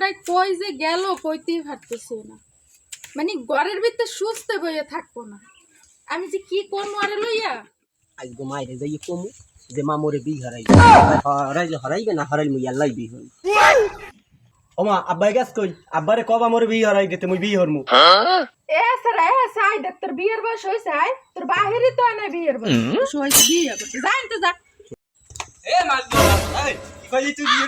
বেটায় কই যে গেল কইতেই পারতেছি না। মানে ঘরের ভিতরে সুস্থ বইয়ে থাকব না। আমি যে কি করব আরে লইয়া? আজ গো মাইরে যাই কমু যে মা মোরে বি হারাই হারাই হারাইবে না হারাই মুই আল্লাহ বি হই ওমা আব্বাই গাছ কই? আব্বারে কবা মোরে বি হারাই দিতে মুই বি হরমু। এ সারা এ সাই দেখ তোর বিয়ের বয়স হয়েছে আয়। তোর বাহিরই তো আনে বিয়ের বয়স। বিয়ে তো যা এ এই। কইলি তুই বিয়ে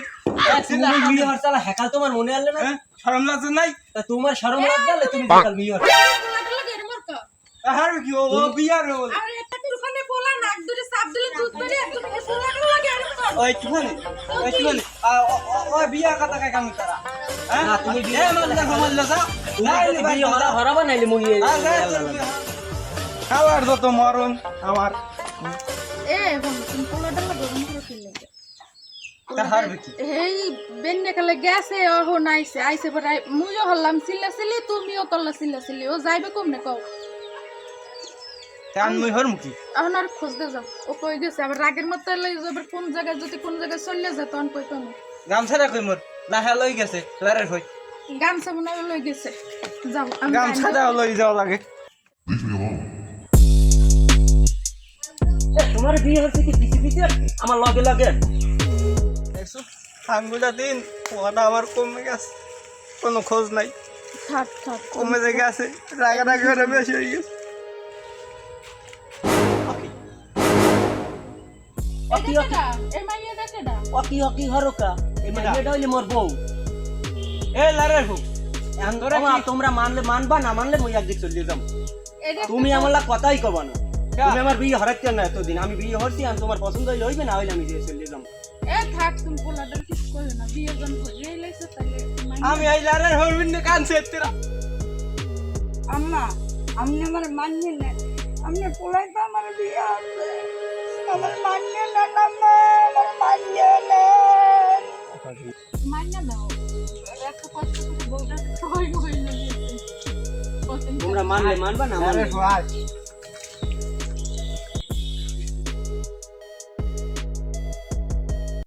তুমি বি হর চালা হেকাল তোমার মনে আনলে না? হ্যাঁ শরম লাগছে নাই? তা তোমার শরম লাগ তুমি হেকাল বি হর পোলাটা লাগে এর মরকা। আর কি ও ও বিয়ার বল। আর একটা টুকানে পোলা নাক ধরে চাপ দিলে দুধ বেরে তুমি এ লাগে এর ওই কি ওই কি? ও বিয়ার কথা কাই কাম করা হ্যাঁ? না, তুমি বিয়ে হরা হরাবা নাইলে মুই খাবার যত মরণ আমার এ এখন তুমি পোলাটা এই বেন্নে কালে গেছে অহন আইছে আইছে পরে মুইও হল্লাম সিল্লি তুমিও করলা সিল্লি ও যাইবে কমনে কও। তান মুই হরমু কি? এখন আর খুঁজতে যাও ও কই গেছে আবার রাগের মতো এলে এবার কোন জায়গায় যদি কোন জায়গায় চলে যায় তখন কই পাবো গামছাটা কই মোর লাহা লই গেছে লারের হই। গামছা মনে লই গেছে। যাও আমি গামছাটা লই যাওয়া লাগে। তোমার বিয়ে হচ্ছে কি পিছি পিছি আমার লগে লগে। দেখছ? আঙ্গুলা দিন আমার কমে গেছে। কোনো খোঁজ নাই। থাক থাক কমে যে গেছে। রাগা রাগা করে বেশি হয়ে গেছে। অকি। অকি এই মাইয়াটা কেডা অকি অকি হরকা। এই হইলে মোর বউ। এ লারের হোক তোমরা মানলে মানবা না মানলে মুই একদিক চলে যাম তুমি আমার লাগ কথাই কবা না। তুমি আমার বিয়ে হরাইতে না এতদিন। আমি বিয়ে হরছি আমি তোমার পছন্দ হইলে হইবে না হইলে আমি দিয়ে চলে আমি এই লারের হরবিন কানছে তেরা আম্মা আপনি আমার মানিয়ে নেন আপনি পোলাই তো আমার বিয়ে আছে। আমার মানিয়ে নেন আম্মা আমার মানিয়ে নেন মাইনা নাও। এত কষ্ট করে সবাই তোমরা মানলে মানবা না মানলে?